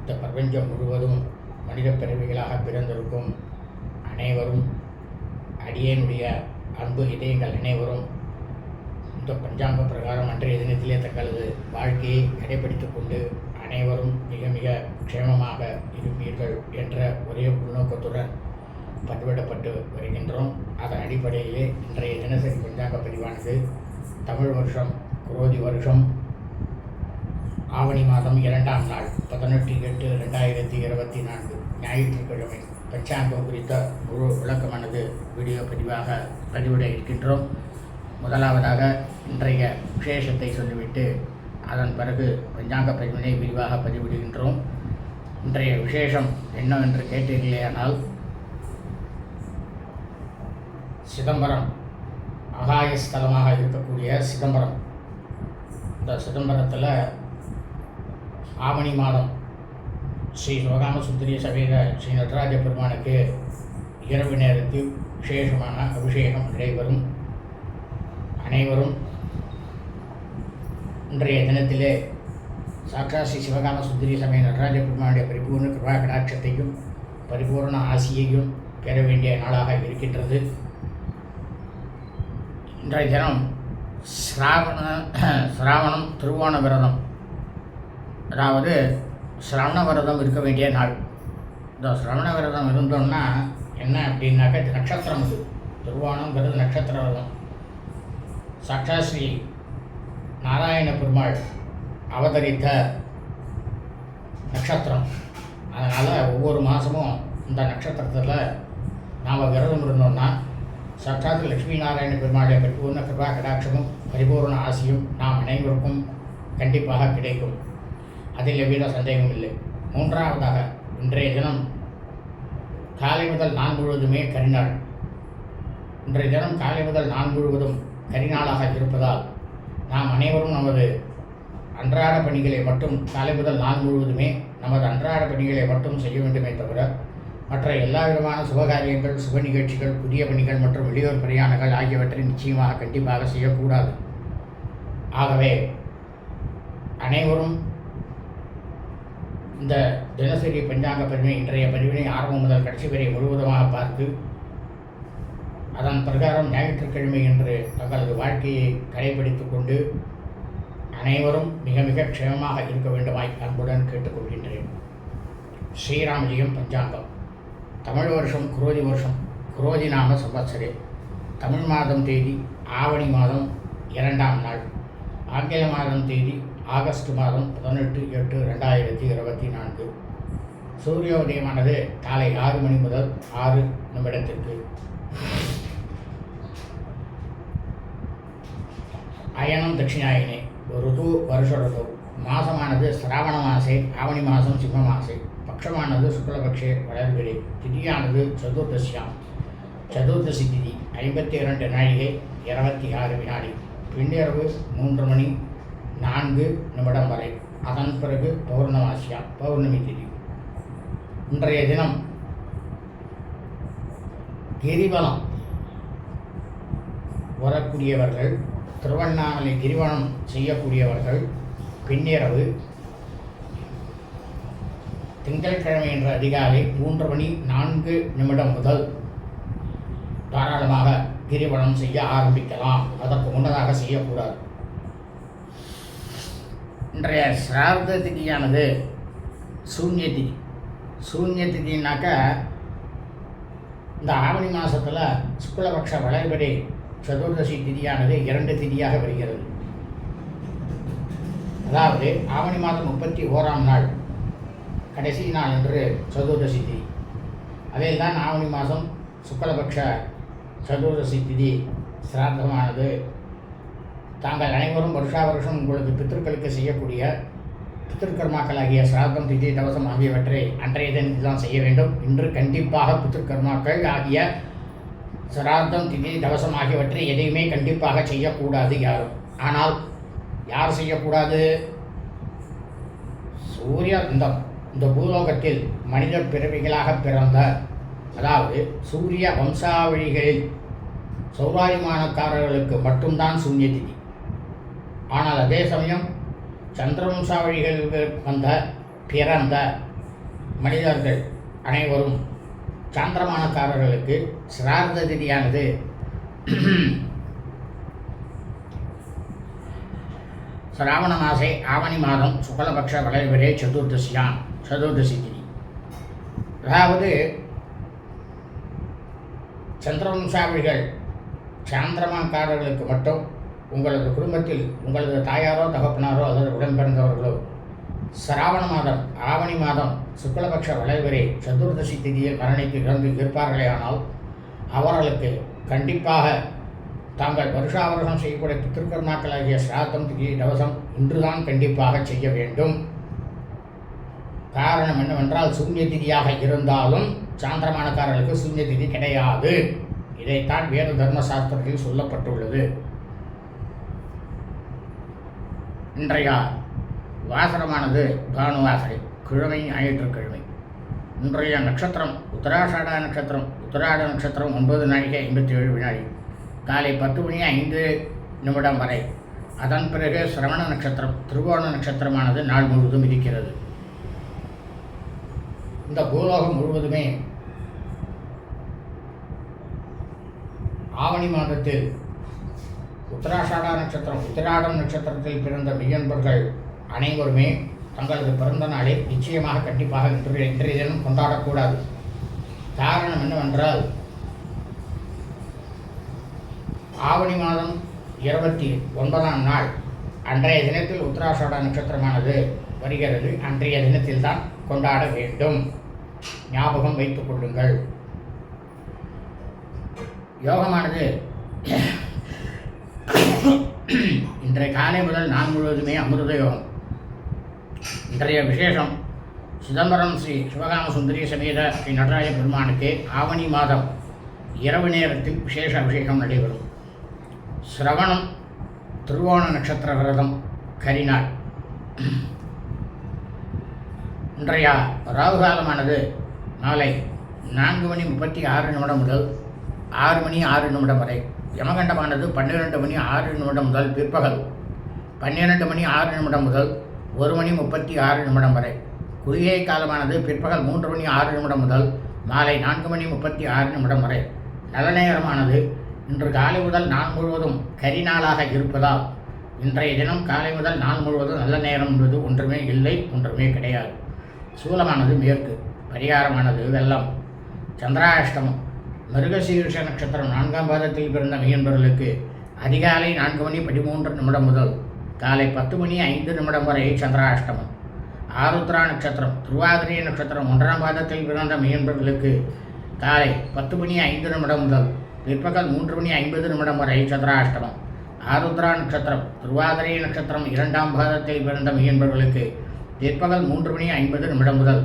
இந்த பிரபஞ்சம் முழுவதும் மனித பிறவிகளாக பிறந்திருக்கும் அனைவரும் அடியேனுடைய அன்பு இதயங்கள் அனைவரும் இந்த பஞ்சாங்க பிரகாரம் அன்றைய தினத்திலே தங்களது வாழ்க்கையை கடைபிடித்துக் கொண்டு அனைவரும் மிக மிக க்ஷேமமாக இருப்பீர்கள் என்ற ஒரே உள்நோக்கத்துடன் பதிவிடப்பட்டு வருகின்றோம். அதன் அடிப்படையிலே இன்றைய தினசரி பஞ்சாங்க பதிவானது தமிழ் வருஷம் குரோதி வருஷம் ஆவணி மாதம் இரண்டாம் நாள் பதினெட்டு எட்டு ரெண்டாயிரத்தி இருபத்தி நான்கு ஞாயிற்றுக்கிழமை. பச்சாங்கம் குறித்த முழு விளக்கமானது வீடியோ பதிவாக பதிவிட இருக்கின்றோம். முதலாவதாக இன்றைய விசேஷத்தை சொல்லிவிட்டு அதன் பிறகு பஞ்சாங்க பதிவினை விரிவாக பதிவிடுகின்றோம். இன்றைய விசேஷம் என்னவென்று கேட்டீர்களேயானால் சிதம்பரம் அகாயஸ்தலமாக இருக்கக்கூடிய சிதம்பரம். இந்த சிதம்பரத்தில் ஆவணி மாதம். ஸ்ரீ சிவகாம சுந்தரிய சபையில் ஸ்ரீ நடராஜ பெருமானுக்கு இரவு நேரத்தில் விசேஷமான அபிஷேகம் நடைபெறும். அனைவரும் இன்றைய தினத்திலே சாட்சா ஸ்ரீ சிவகாம சுந்தரிய சமய நடராஜ பெருமானுடைய பரிபூர்ண கிருபா கடாட்சத்தையும் பரிபூர்ண ஆசியையும் பெற வேண்டிய நாளாக இருக்கின்றது. இன்றைய தினம் சிராவண சிராவணம் திருவோண விரதம். அதாவது சிரவண விரதம் இருக்க வேண்டிய நாள். இந்த சிரவண விரதம் இருந்தோம்னா என்ன அப்படின்னாக்க இது நட்சத்திரம் இது திருவோணங்கிறது நட்சத்திர விரதம். சட்சாஸ்ரீ நாராயண பெருமாள் அவதரித்த நட்சத்திரம். அதனால் ஒவ்வொரு மாதமும் இந்த நட்சத்திரத்தில் நாம் விரதம் இருந்தோம்னா சாட்சாத் லட்சுமி நாராயண பெருமாளுடைய பரிபூர்ண கிருபா கடாட்சமும் பரிபூர்ண ஆசியும் நாம் அனைவருக்கும் கண்டிப்பாக கிடைக்கும். அதில் எவ்வித சந்தேகமில்லை. இல்லை மூன்றாவதாக இன்றைய தினம் காலை முதல் நாள் முழுவதுமே கரிநாள். இன்றைய தினம் காலை முதல் நாள் முழுவதும் கரிநாளாக இருப்பதால் நாம் அனைவரும் நமது அன்றாட பணிகளை மட்டும் காலை முதல் நாள் முழுவதுமே நமது அன்றாட பணிகளை மட்டும் செய்ய வேண்டுமே தவிர மற்ற எல்லா விதமான சுபகாரியங்கள் சுப நிகழ்ச்சிகள் புதிய பணிகள் மற்றும் வெளியூர் பிரயாணங்கள் ஆகியவற்றை நிச்சயமாக கண்டிப்பாக செய்யக்கூடாது. ஆகவே அனைவரும் இந்த தினசரி பஞ்சாங்க பதிவினை இன்றைய பதிவினை ஆரம்பம் முதல் கடைசி வரை முழுவதுமாக பார்த்து அதன் பிரகாரம் ஞாயிற்றுக்கிழமை என்று தங்களது வாழ்க்கையை கடைபிடித்து கொண்டு அனைவரும் மிக மிக க்ஷேமமாக இருக்க வேண்டுமாய் அன்புடன் கேட்டுக்கொள்கின்றேன். ஸ்ரீராமஜியம் பஞ்சாங்கம். தமிழ் வருஷம் குரோதி வருஷம் குரோதி நாம சம்பத்சரே தமிழ் மாதம் தேதி ஆவணி மாதம் இரண்டாம் நாள். ஆங்கில மாதம் தேதி ஆகஸ்ட் மாதம் பதினெட்டு எட்டு ரெண்டாயிரத்தி இருபத்தி நான்கு. சூரிய உதயமானது காலை ஆறு மணி முதல் ஆறு நிமிடத்திற்கு. அயனம் தட்சிணாயினே ருது வருஷ ருது மாசமானது சிராவண மாசே ஆவணி மாதம் சிம்ம மாசே. பட்சமானது சுக்லபக்ஷே வளர்பிறை. திதியானது சதுர்தசியாம். சதுர்தசி திதி ஐம்பத்தி இரண்டு நாழிகை இருபத்தி ஆறு வினாடி. பின்னிரவு மூன்று மணி நான்கு நிமிடம் வரை. அதன் பிறகு பௌர்ணமாசியா பௌர்ணமி திதி. இன்றைய தினம் கிரிவலம். வரக்கூடியவர்கள் திருவண்ணாமலை கிரிவலம் செய்யக்கூடியவர்கள் பின்னிரவு திங்கட்கிழமை என்ற அதிகாலை மூன்று மணி நான்கு நிமிடம் முதல் தாராளமாக கிரிவலம் செய்ய ஆரம்பிக்கலாம். அதற்கு முன்னதாக செய்யக்கூடாது. இன்றைய சிரார்த்த திதியானது சூன்ய திதி சூன்ய திதினாக்கா இந்த ஆவணி மாதத்தில் சுக்லபக்ஷ வளர்படி சதுர்தசி திதியானது இரண்டு திதியாக வருகிறது. அதாவது ஆவணி மாதம் முப்பத்தி ஓராம் நாள் கடைசி நாள் என்று சதுர்தசி திதி. அதில் தான் ஆவணி மாதம் சுக்லபக்ஷ சதுர்தசி திதி சிராத்தமானது தாங்கள் அனைவரும் வருஷா வருஷம் உங்களது பித்திருக்களுக்கு செய்யக்கூடிய பித்திருக்கர்மாக்களாகிய சிராதம் திதி தவசம் ஆகியவற்றை அன்றைய தினத்தில் தான் செய்ய வேண்டும். இன்று கண்டிப்பாக பித்திருக்கர்மாக்கள் ஆகிய சிராதம் திதி தவசம் ஆகியவற்றை எதையுமே கண்டிப்பாக செய்யக்கூடாது யாரும். ஆனால் யார் செய்யக்கூடாது? சூரிய இந்த இந்த பூலோகத்தில் மனித பிறவிகளாக பிறந்த அதாவது சூரிய வம்சாவழிகளில் சௌராயமானக்காரர்களுக்கு மட்டும்தான் சூன்ய திதி. ஆனால் அதே சமயம் சந்திரவம்சாவழிகளுக்கு வந்த பிறந்த மனிதர்கள் அனைவரும் சாந்திரமானக்காரர்களுக்கு சிரார்த்த திதியானது. சிராவண மாசே ஆவணி மாதம் சுக்லபக்ஷ வளைவரே சதுர்தசியான் சதுர்தசி திதி. அதாவது சந்திரவம்சாவிகள் சாந்திரமாக்காரர்களுக்கு மட்டும் உங்களது குடும்பத்தில் உங்களது தாயாரோ தகப்பனாரோ அல்லது உடன்பிறந்தவர்களோ சிராவண மாதம் ஆவணி மாதம் சுக்லபக்ஷ வளைவரே சதுர்தசி திதியில் மரணித்து இறந்து இருப்பார்களே ஆனால் அவர்களுக்கு கண்டிப்பாக தாங்கள் வருஷாவரசம் செய்யக்கூடிய பித்திருக்கர்மாக்களாகிய சிராத்தம் திதி தவசம் இன்றுதான் கண்டிப்பாக செய்ய வேண்டும். காரணம் என்னவென்றால் சூன்ய திதியாக இருந்தாலும் சாந்திரமானக்காரர்களுக்கு சூன்ய திதி கிடையாது. இதைத்தான் வேத தர்மசாஸ்திரத்தில் சொல்லப்பட்டுள்ளது. இன்றைய வாசனமானது பானுவாசரை கிழமை ஞாயிற்றுக்கிழமை இன்றைய நட்சத்திரம் உத்தராஷாடா நட்சத்திரம் உத்தராட நட்சத்திரம் ஒன்பது நாளைக்கு ஐம்பத்தி ஏழு வினாடி. காலை பத்து மணி ஐந்து நிமிடம் வரை. அதன் பிறகு சிரவண நட்சத்திரம் திருவோண நட்சத்திரமானது நாள் முழுவதும் இருக்கிறது. இந்த பூலோகம் முழுவதுமே ஆவணி மாதத்தில் உத்தராஷாடா நட்சத்திரம் உத்திராடம் நட்சத்திரத்தில் பிறந்த மெய்யன்பர்கள் அனைவருமே தங்களது பிறந்த நாளை நிச்சயமாக கண்டிப்பாக இன்றைய இன்றைய தினம் கொண்டாடக்கூடாது. காரணம் என்னவென்றால் ஆவணி மாதம் இருபத்தி ஒன்பதாம் நாள் அன்றைய தினத்தில் உத்தராஷாடா நட்சத்திரமானது வருகிறது. அன்றைய தினத்தில் தான் கொண்டாட வேண்டும். ஞாபகம் வைத்துக் கொள்ளுங்கள். யோகமானது இன்றைய காலை முதல் நான் முழுவதுமே அமிர்த யோகம் இன்றைய விசேஷம் சிதம்பரம் ஸ்ரீ சிவகாம சுந்தரி சமேத ஸ்ரீ நடராஜ பெருமானுக்கு ஆவணி மாதம் இரவு நேரத்தில் விசேஷ அபிஷேகம் நடைபெறும். சிரவணம் திருவோண நட்சத்திர விரதம் கரிநாள் இன்றைய ராகு காலமானது நான்கு மணி முப்பத்தி ஆறு நிமிடம் முதல் ஆறு மணி ஆறு நிமிடம் வரை. யமகண்டமானது பன்னிரெண்டு மணி ஆறு நிமிடம் முதல் பிற்பகல். பன்னிரெண்டு மணி ஆறு நிமிடம் முதல் ஒரு மணி முப்பத்தி ஆறு நிமிடம் வரை. குளிகை காலமானது பிற்பகல் மூன்று மணி ஆறு நிமிடம் முதல் மாலை நான்கு மணி முப்பத்தி ஆறு நிமிடம் வரை. நல்ல நேரமானது இன்று காலை முதல் நாள் முழுவதும் கரி நாளாக இருப்பதால் இன்றைய தினம் காலை முதல் நாள் முழுவதும் நல்ல நேரம் என்பது ஒன்றுமே இல்லை ஒன்றுமே கிடையாது. சூலமானது மேற்கு பரிகாரமானது வெள்ளம் சந்திராஷ்டமம் மிருகசீர்ஷ நட்சத்திரம் நான்காம் பாதத்தில் பிறந்த மெய்யன்பர்களுக்கு அதிகாலை நான்கு மணி பதிமூன்று நிமிடம் முதல் காலை பத்து மணி ஐந்து நிமிடம் வரை சந்திராஷ்டமம். ஆருத்ரா நட்சத்திரம் திருவாதிரை நட்சத்திரம் ஒன்றாம் பாதத்தில் பிறந்த மெய்யன்பர்களுக்கு காலை பத்து மணி ஐந்து நிமிடம் முதல் பிற்பகல் மூன்று மணி ஐம்பது நிமிடம் வரை சந்திராஷ்டமம். ஆருத்ரா நட்சத்திரம் திருவாதிரை நட்சத்திரம் இரண்டாம் பாதத்தில் பிறந்த மெய்யன்பர்களுக்கு பிற்பகல் மூன்று மணி ஐம்பது நிமிடம் முதல்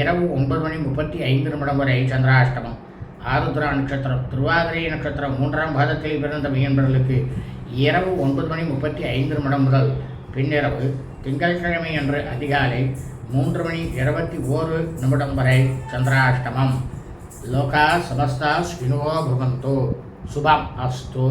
இரவு ஒன்பது மணி முப்பத்தி ஐந்து நிமிடம் வரை சந்திராஷ்டமம். ஆருத்ரா நட்சத்திரம் திருவாதிரை நட்சத்திரம் மூன்றாம் பாதத்தில் பிறந்த மீன்பர்களுக்கு இரவு ஒன்பது மணி முப்பத்தி ஐந்து நிமிடம் முதல் பின்னிரவு திங்கட்கிழமை அன்று அதிகாலை மூன்று மணி இருபத்தி ஓரு நிமிடம் வரை சந்திராஷ்டமம். லோகா சமஸ்தா ஸ்வினோ பவந்தோ. சுபம் அஸ்தோ.